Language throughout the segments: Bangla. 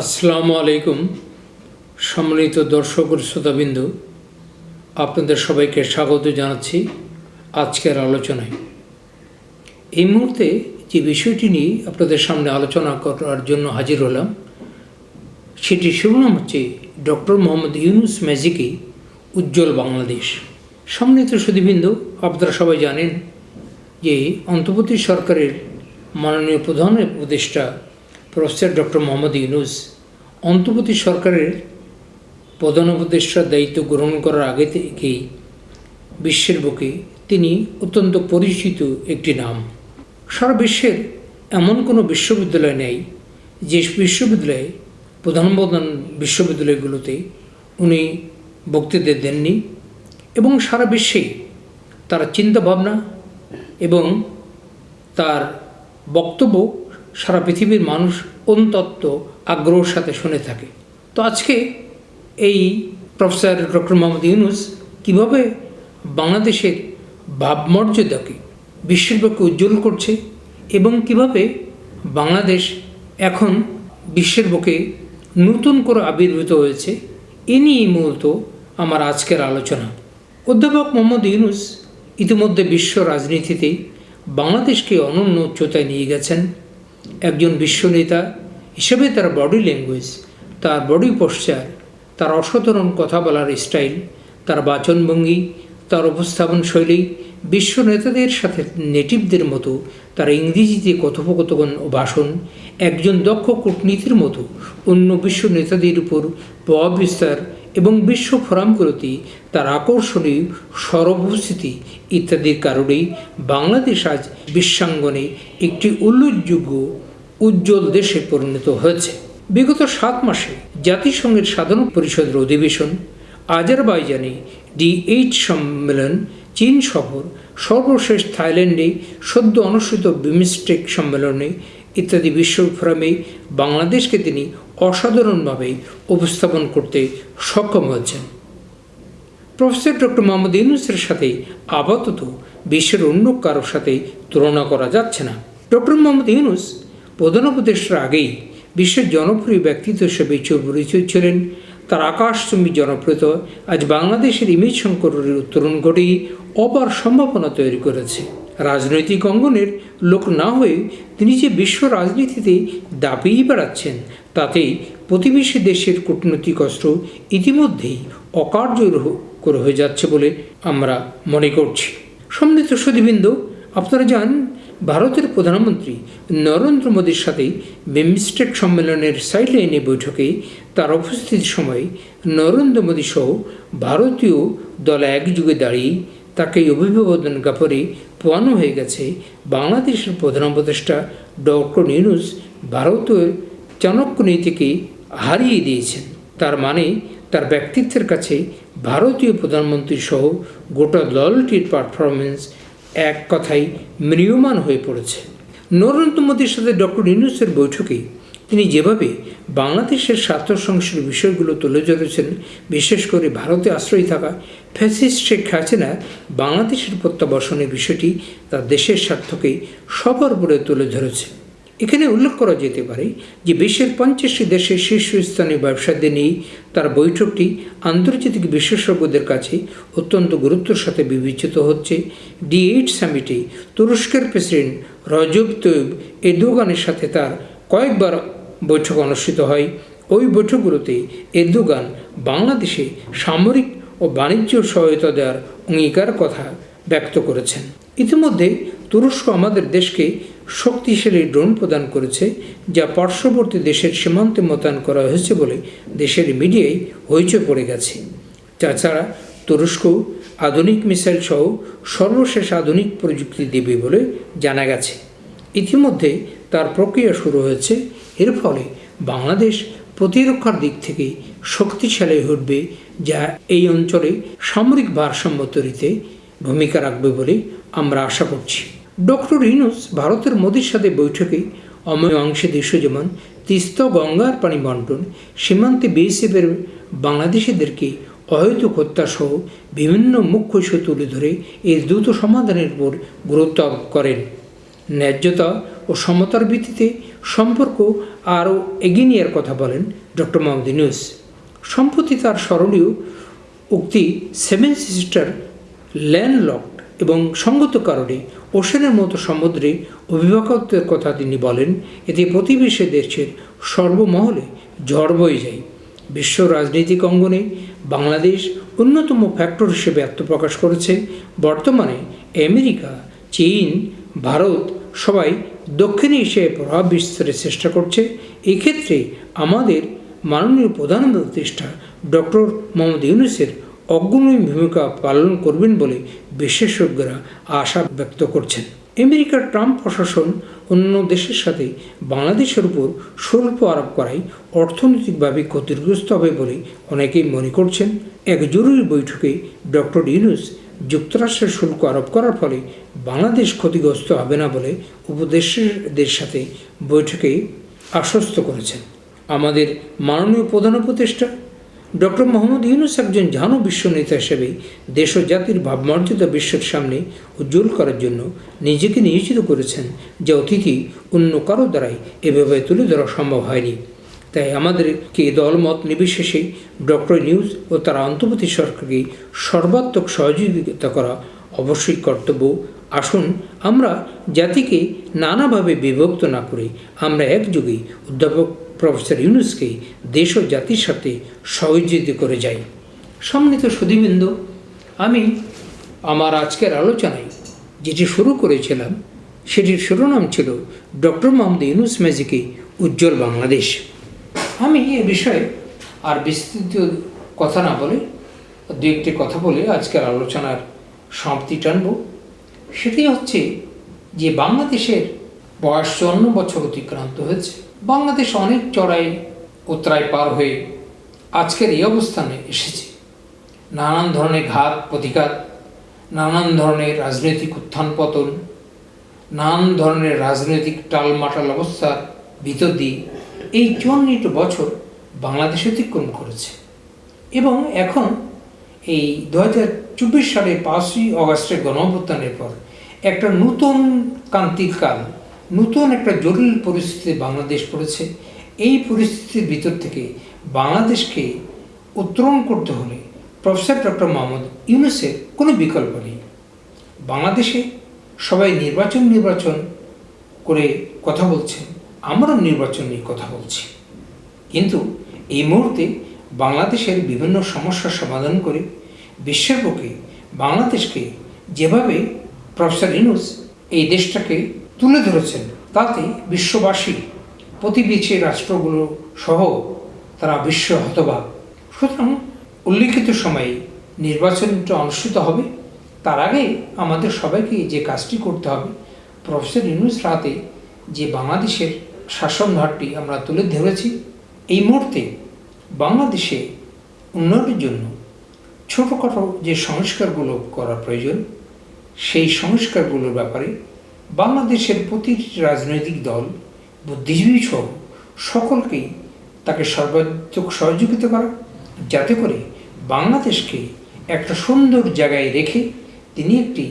আসসালামু আলাইকুম, সম্মানিত দর্শক শ্রোতাবিন্দু। আপনাদের সবাইকে স্বাগত জানাচ্ছি আজকের আলোচনায়। এই মুহূর্তে যে বিষয়টি নিয়ে আপনাদের সামনে আলোচনা করার জন্য হাজির হলাম, সেটি শিরোনাম হচ্ছে ডক্টর মোহাম্মদ ইউনুস ম্যাজিকি উজ্জ্বল বাংলাদেশ। সম্মানিত সুদীবৃন্দ আপনারা সবাই জানেন যে অন্তর্বর্তী সরকারের মাননীয় প্রধান উপদেষ্টা প্রফেসর ডক্টর মোহাম্মদ ইউনুস অন্তর্বর্তী সরকারের প্রধান উপদেষ্টার দায়িত্ব গ্রহণ করার আগে থেকেই বিশ্বের বুকে তিনি অত্যন্ত পরিচিত একটি নাম। সারা বিশ্বের এমন কোনো বিশ্ববিদ্যালয় নেই যে বিশ্ববিদ্যালয়ে প্রধান প্রধান বিশ্ববিদ্যালয়গুলোতে উনি বক্তৃতা দেননি এবং সারা বিশ্বে তার চিন্তাভাবনা এবং তার বক্তব্য সারা পৃথিবীর মানুষ অন্তত্ব আগ্রহের সাথে শুনে থাকে। তো আজকে এই প্রফেসর ডক্টর মোহাম্মদ ইউনুস কীভাবে বাংলাদেশের ভাবমর্যাদাকে বিশ্বের পক্ষে উজ্জ্বল করছে এবং কীভাবে বাংলাদেশ এখন বিশ্বের বুকে নতুন করে আবির্ভূত হয়েছে, এ নিয়েই মূলত আমার আজকের আলোচনা। অধ্যাপক মোহাম্মদ ইউনুস ইতিমধ্যে বিশ্ব রাজনীতিতে বাংলাদেশকে অনন্য উচ্চতায় নিয়ে গেছেন। একজন বিশ্বনেতা হিসেবে তার বডি ল্যাঙ্গুয়েজ তার বডি পশ্চার তার অসাধারণ কথা বলার স্টাইল তার বাচনভঙ্গি, তার উপস্থাপন শৈলী বিশ্ব নেতাদের সাথে নেটিভদের মতো, তার ইংরেজিতে কথোপকথন ও ভাষণ, একজন দক্ষ কূটনীতির মতো অন্য বিশ্ব নেতাদের উপর প্রভাব বিস্তার এবং বিশ্ব ফোরাম ফোরামগুলোতে তার আকর্ষণীয় সরবস্থিতি ইত্যাদির কারণেই বাংলাদেশ আজ বিশ্বাঙ্গনে একটি উল্লেখযোগ্য উজ্জ্বল দেশে পরিণত হয়েছে। বিগত সাত মাসে জাতিসংঘের সাধারণ পরিষদের অধিবেশন, আজারবাইজানে ডি এইট সম্মেলন, চীন সফর, সর্বশেষ থাইল্যান্ডে সদ্য অনুষ্ঠিত বিমস্টেক সম্মেলনে ইত্যাদি বিশ্ব ফোরামে বাংলাদেশকে তিনি অসাধারণভাবে উপস্থাপন করতে সক্ষম হয়েছেন। প্রফেসর ডক্টর মোহাম্মদ ইউনুসের সাথে আপাতত বিশ্বের অন্য কারোর সাথে তুলনা করা যাচ্ছে না। ডক্টর মোহাম্মদ ইউনুস প্রধান উপদেষ্টার আগেই বিশ্বের জনপ্রিয় ব্যক্তিত্ব হিসেবে পরিচয় ছিলেন। তার আকাশচুম্বী জনপ্রিয়তা আজ বাংলাদেশের ইমেজ সংকটের উত্তরণ ঘটেই অপার সম্ভাবনা তৈরি করেছে। রাজনৈতিক অঙ্গনের লোক না হয়ে তিনি যে বিশ্ব রাজনীতিতে দাপিয়ে বেড়াচ্ছেন তাতে প্রতিবেশী দেশের কূটনৈতিক অস্ত্র ইতিমধ্যেই অকার্যকর হয়ে যাচ্ছে বলে আমরা মনে করছি। সম্মিলিত সুদীবৃন্দ আপনারা জানেন ভারতের প্রধানমন্ত্রী নরেন্দ্র মোদীর সাথে বিমস্টেক সম্মেলনের সাইডলাইনে বৈঠকে তার উপস্থিতির সময় নরেন্দ্র মোদী সহ ভারতীয় দল একযুগে দাঁড়িয়ে তাকে অভিবাদন জ্ঞাপনে পোয়ানো হয়ে গেছে বাংলাদেশের প্রধান উপদেষ্টা ডক্টর নিউনুস ভারতের চাণক্য নীতিকে হারিয়ে দিয়েছেন। তার মানে তার ব্যক্তিত্বের কাছে ভারতীয় প্রধানমন্ত্রী সহ গোটা দলটির পারফরমেন্স এক কথাই ম্রিয়মান হয়ে পড়েছে। নরেন্দ্র মোদীর সাথে ডক্টর ইউনুসের বৈঠকে তিনি যেভাবে বাংলাদেশের স্বার্থ সংশ্লিষ্ট বিষয়গুলো তুলে ধরেছেন, বিশেষ করে ভারতে আশ্রয় থাকা ফ্যাসিস্ট শেখ হাসিনা, বাংলাদেশের প্রত্যাবাসনের বিষয়টি তার দেশের স্বার্থকে সবার উপরে তুলে ধরেছে। এখানে উল্লেখ করা যেতে পারে যে বিশ্বের পঞ্চাশটি দেশের শীর্ষস্থানীয় ব্যবসাদের নিয়ে তার বৈঠকটি আন্তর্জাতিক বিশেষজ্ঞদের কাছে অত্যন্ত গুরুত্বের সাথে বিবেচিত হচ্ছে। ডি এইট সামিটে তুরস্কের প্রেসিডেন্ট রজব তৈব এরদোগানের সাথে তার কয়েকবার বৈঠক অনুষ্ঠিত হয়। ওই বৈঠকগুলোতে এরদোগান বাংলাদেশে সামরিক ও বাণিজ্য সহায়তা দেওয়ার অঙ্গীকার কথা ব্যক্ত করেছেন। ইতিমধ্যে তুরস্ক আমাদের দেশকে শক্তিশালী ড্রোন প্রদান করেছে, যা পার্শ্ববর্তী দেশের সীমান্তে মোতায়েন করা হয়েছে বলে দেশের মিডিয়ায় হইচই পড়ে গেছে। তাছাড়া তুরস্ক আধুনিক মিসাইল সহ সর্বশেষ আধুনিক প্রযুক্তি দেবে বলে জানা গেছে। ইতিমধ্যে তার প্রক্রিয়া শুরু হয়েছে। এর ফলে বাংলাদেশ প্রতিরক্ষার দিক থেকে শক্তিশালী উঠবে যা এই অঞ্চলে সামরিক ভারসাম্য তৈরিতে ভূমিকা রাখবে বলে আমরা আশা করছি। ডক্টর ইনুস ভারতের মোদীর সাথে বৈঠকে অংশে দেশ যেমন তিস্তা গঙ্গার পানি বন্টন, সীমান্তে বিএসএফের বাংলাদেশিদেরকে অহেতুক হত্যাসহ বিভিন্ন মুখ্য ইস্যু তুলে ধরে এর দ্রুত সমাধানের উপর গুরুত্ব আরোপ করেন। ন্যায্যতা ও সমতার ভিত্তিতে সম্পর্ক আরও এগিয়ে নেওয়ার কথা বলেন ডক্টর মোহাম্মদ ইউনুস। সম্প্রতি তার স্মরণীয় উক্তি সেভেন সিস্টার ল্যান্ডলকড এবং সঙ্গত কারণে ওশেনের মতো সমুদ্রে অভিভাবকত্বের কথা তিনি বলেন, এতে প্রতিবেশী দেশের সর্বমহলে ঝড় বয়ে যায়। বিশ্ব রাজনৈতিক অঙ্গনে বাংলাদেশ অন্যতম ফ্যাক্টর হিসেবে আত্মপ্রকাশ করেছে। বর্তমানে আমেরিকা, চীন, ভারত সবাই দক্ষিণ এশিয়ায় প্রভাব বিস্তারের চেষ্টা করছে। এক্ষেত্রে আমাদের মাননীয় প্রধান উপদেষ্টা ডক্টর মোহাম্মদ ইউনুসের অগ্রণী ভূমিকা পালন করবেন বলে বিশেষজ্ঞরা আশা ব্যক্ত করছেন। আমেরিকার ট্রাম্প প্রশাসন অন্য দেশের সাথে বাংলাদেশের উপর শুল্ক আরোপ করায় অর্থনৈতিকভাবে ক্ষতিগ্রস্ত হবে বলে অনেকেই মনে করছেন। এক জরুরি বৈঠকে ডক্টর ইউনুস যুক্তরাষ্ট্রের শুল্ক আরোপ করার ফলে বাংলাদেশ ক্ষতিগ্রস্ত হবে না বলে উপদেশদের সাথে বৈঠকে আশ্বস্ত করেছেন। আমাদের মাননীয় প্রধান উপদেষ্টা ডক্টর মোহাম্মদ ইউনুস একজন জানো বিশ্ব নেতা হিসেবে দেশ ও জাতির ভাবমর্যাদা বিশ্বের সামনে উজ্জ্বল করার জন্য নিজেকে নিয়োজিত করেছেন, যে অতিথি অন্য কারও দ্বারাই এভাবে তুলে ধরা সম্ভব হয়নি। তাই আমাদেরকে দলমত নির্বিশেষে ডক্টর নিউজ ও তার অন্তর্বর্তী সরকারকে সর্বাত্মক সহযোগিতা করা অবশ্যই কর্তব্য। আসুন আমরা জাতিকে নানাভাবে বিভক্ত না করে আমরা একযোগে অধ্যাপক প্রফেসর ইউনুসকে দেশ ও জাতির সাথে সহযোগিতা করে যাই। সম্মিলিত সুদীবৃন্দ আমি আমার আজকের আলোচনায় যেটি শুরু করেছিলাম, সেটির শিরোনাম ছিল ডক্টর মোহাম্মদ ইউনুস ম্যাজিকে উজ্জ্বল বাংলাদেশ। আমি এ বিষয়ে আর বিস্তৃত কথা না বলে, দু একটি কথা বলে আজকের আলোচনার সমাপ্তি টানব। সেটি হচ্ছে যে বাংলাদেশের বয়স চুয়ান্ন বছর অতিক্রান্ত হয়েছে। বাংলাদেশ অনেক চড়াই উত্তরায় পার হয়ে আজকের এই অবস্থানে এসেছে। নানান ধরনের ঘাত, প্রতিঘাত, নানান ধরনের রাজনৈতিক উত্থান পতন নানান ধরনের রাজনৈতিক টালমাটাল অবস্থার ভিতর দিয়ে এই চুয়ান্নটি বছর বাংলাদেশ অতিক্রম করেছে। এবং এখন এই দু হাজার চব্বিশ সালে পাঁচই অগাস্টের গণঅভ্যুত্থানের পর একটা নতুন কাল নতুন একটা জটিল পরিস্থিতি বাংলাদেশ পড়েছে এই পরিস্থিতির ভিতর থেকে বাংলাদেশকে উত্তরণ করতে হলে প্রফেসর ডক্টর মোহাম্মদ ইউনুসের কোনো বিকল্প নেই। বাংলাদেশে সবাই নির্বাচন নির্বাচন করে কথা বলছেন, আমরাও নির্বাচন নিয়ে কথা বলছি। কিন্তু এই মুহূর্তে বাংলাদেশের বিভিন্ন সমস্যার সমাধান করে বিশ্বের বাংলাদেশকে যেভাবে প্রফেসর ইনুস এই দেশটাকে তুলে ধরেছেন। তাতে বিশ্ববাসী প্রতিবেশী রাষ্ট্রগুলো সহ তারা বিশ্ব হতবাক। সুতরাং উল্লিখিত সময়ে নির্বাচনটা অনুষ্ঠিত হবে, তার আগে আমাদের সবাইকে যে কাজটি করতে হবে, প্রফেসর ইউনুস রাতে যে বাংলাদেশের শাসনভারটি আমরা তুলে ধরেছি, এই মুহূর্তে বাংলাদেশে উন্নয়নের জন্য ছোটোখাটো যে সংস্কারগুলো করা প্রয়োজন, সেই সংস্কারগুলোর ব্যাপারে বাংলাদেশের প্রতিটি রাজনৈতিক দল, বুদ্ধিজীবী সহ সকলকেই তাকে সর্বাত্মক সহযোগিতা করা, যাতে করে বাংলাদেশকে একটা সুন্দর জায়গায় রেখে তিনি একটি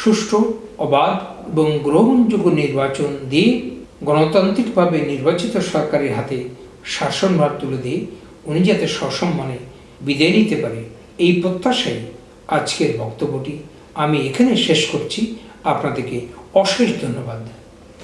সুষ্ঠু, অবাধ এবং গ্রহণযোগ্য নির্বাচন দিয়ে গণতান্ত্রিকভাবে নির্বাচিত সরকারের হাতে শাসনভার তুলে দিয়ে উনি যাতে সসম্মানে বিদায় নিতে পারে এই প্রত্যাশায় আজকের বক্তব্যটি আমি এখানে শেষ করছি। আপনাদেরকে অশেষ ধন্যবাদ।